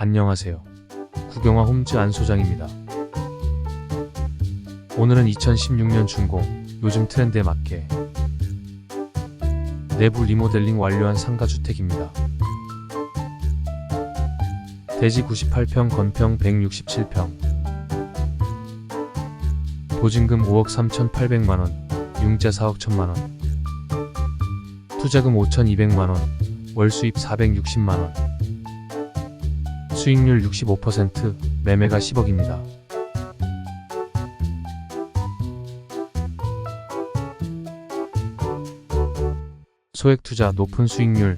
안녕하세요. 구경화 홈즈 안 소장입니다. 오늘은 2016년 준공, 요즘 트렌드에 맞게 내부 리모델링 완료한 상가주택입니다. 대지 98평, 건평 167평. 보증금 5억 3,800만원, 융자 4억 1천만원. 투자금 5,200만원, 월수입 460만원. 수익률 65%, 매매가 10억입니다. 소액 투자 높은 수익률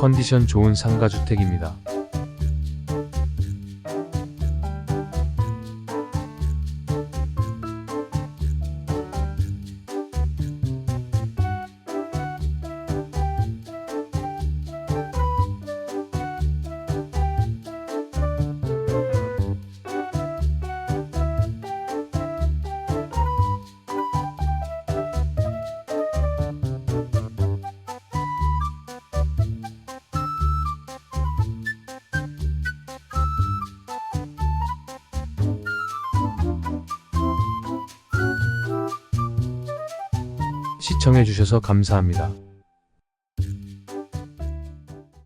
컨디션 좋은 상가주택입니다. 시청해주셔서 감사합니다.